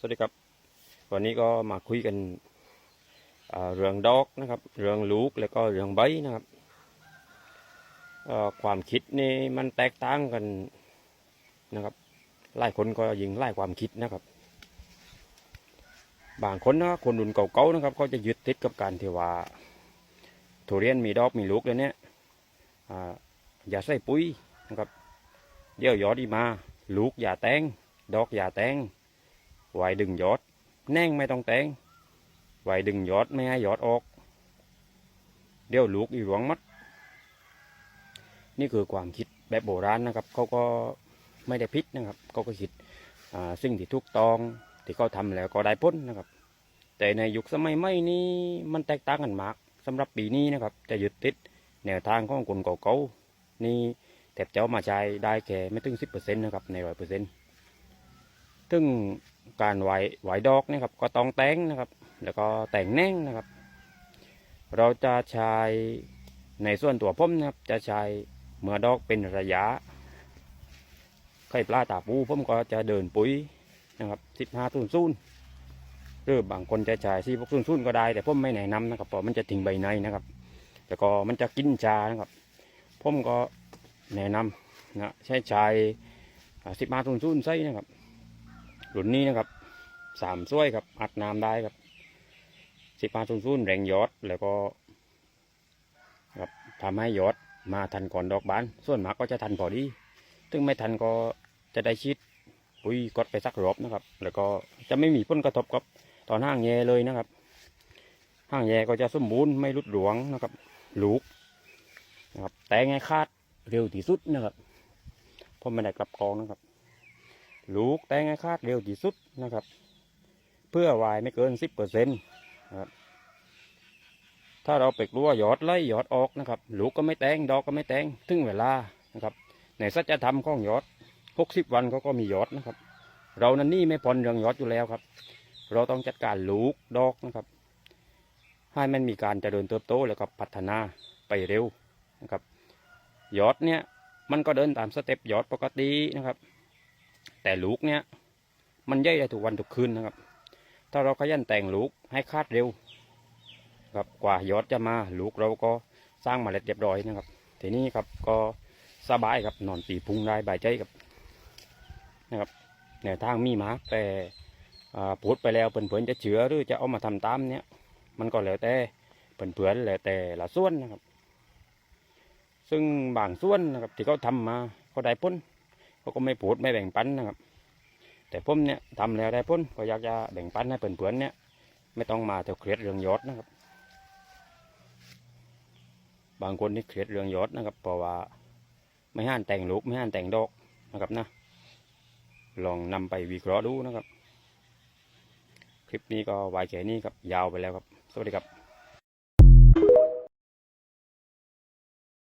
สวัสดีครับ วันนี้ก็มาคุยกันเรื่องดอกนะครับ เรื่องลูกแล้วก็เรื่องใบนะครับความคิดนี่มันแตกต่างกันนะครับหลายคนก็ยิงไล่ความคิดนะครับ บางคนนะคนรุ่นเก่าๆนะครับก็จะยึดติดกับการที่ว่าทุเรียนมีดอกมีลูกแล้วเนี่ยอย่าใส่ปุ๋ยนะครับเดี๋ยวยอดีมา ลูกอย่าแตงดอกอย่าแตง ไว้ดึงยอด แน่งไม่ต้องแต่งไว้ดึงยอดไม่ให้ยอดออก เดี๋ยวลูกอีหลวงมัด นี่คือความคิดแบบโบราณนะครับ เขาก็ไม่ได้พิษนะครับ เขาก็คิดสิ่งที่ถูกต้องที่เขาทำแล้วก็ได้พ้นนะครับ แต่ในยุคสมัยใหม่นี้มันแตกต่างกันมากสำหรับปีนี้นะครับ จะยึดติดแนวทางของคนเก่าๆนี่แทบเจะเอามาใช้ได้แค่ไม่ถึงสิบเปอร์เซ็นต์นะครับในร้อยเปอร์เซ็นต์ ซึ่งการไหวไหวดอกนะครับก็ต้องแต่งนะครับ แล้วก็แต่งแน่งนะครับ เราจะใช้ในส่วนตัวผมนะครับ จะใช้เมื่อดอกเป็นระยะไข่ปลาตาปูผมก็จะเดินปุ๋ยนะครับสิบห้าตุนซุนหรือบางคนจะใช้สี่พวกซุนซุนก็ได้ แต่ผมไม่แนะนำนะครับเพราะมันจะทิ้งใบในนะครับ แล้วก็มันจะกินชานะครับผมก็แนะนำนะใช้ใช้สิบห้าตุนซุนใส่นะครับ รุ่นนี้นะครับสามถ้วยครับ อัดน้ำได้ครับสิบห้าซุนซุนแรงยอดแล้วก็ครับทำให้ยอดมาทันก่อนดอกบาน ส่วนมากก็จะทันพอดีซึ่งไม่ทันก็จะได้ชิดปุ๋ยกดไปสักรอบนะครับ แล้วก็จะไม่มีผลกระทบกับตอนห้างแย่เลยนะครับ ห้างแย่ก็จะสมบูรณ์ไม่รุดหลวงนะครับลูกนะครับ แต่ไงคาดเร็วที่สุดนะครับผมไม่ได้กลับกองนะครับ ลูกแตงคาดเร็วที่สุดนะครับ เพื่อวายไม่เกินสิบเปอร์เซ็นต์นะครับถ้าเราไปกลัวยอดไล่ยอดออกนะครับลูกก็ไม่แตงดอกก็ไม่แตงถึงเวลานะครับ ในสัจธรรมของยอดหกสิบวันเขาก็มียอดนะครับ เรานั้นนี่ไม่พ้นเรื่องยอดอยู่แล้วครับ เราต้องจัดการลูกดอกนะครับ ให้มันมีการเจริญเติบโตแล้วก็พัฒนาไปเร็วนะครับยอดเนี่ยมันก็เดินตามสเต็ปยอดปกตินะครับ แต่ลูกเนี่ยมันย่อยได้ทุกวันทุกคืนนะครับ ถ้าเราขยันแต่งลูกให้คาดเร็วครับกว่ายอดจะมาลูกเราก็สร้างมาเล็ดเรียบร้อยนะครับ ทีนี้ครับก็สบายครับนอนปีพุงได้บายใจครับนะครับแนวทางมีมาแต่อ่าพูดไปแล้วเพื่อนๆจะเชื่อหรือจะเอามาทำตามเนี่ยมันก็แล้วแต่เพื่อนๆแล้วแต่ละส่วนนะครับ ซึ่งบางส่วนนะครับที่เขาทำมาเขาได้พ้น เขาก็ไม่พูดไม่แบ่งปันนะครับ แต่ผมเนี่ยทำแล้วได้พ้นก็อยากจะแบ่งปันให้เพื่อนๆเนี่ย ไม่ต้องมาเถวเครียดเรื่องยอดนะครับ บางคนนี่เครียดเรื่องยอดนะครับ เพราะว่าไม่ห้านแต่งลูกไม่ห้านแต่งดอกนะครับนะ ลองนำไปวิเคราะห์ดูนะครับ คลิปนี้ก็ไว้แค่นี้ครับยาวไปแล้วครับ สวัสดีครับ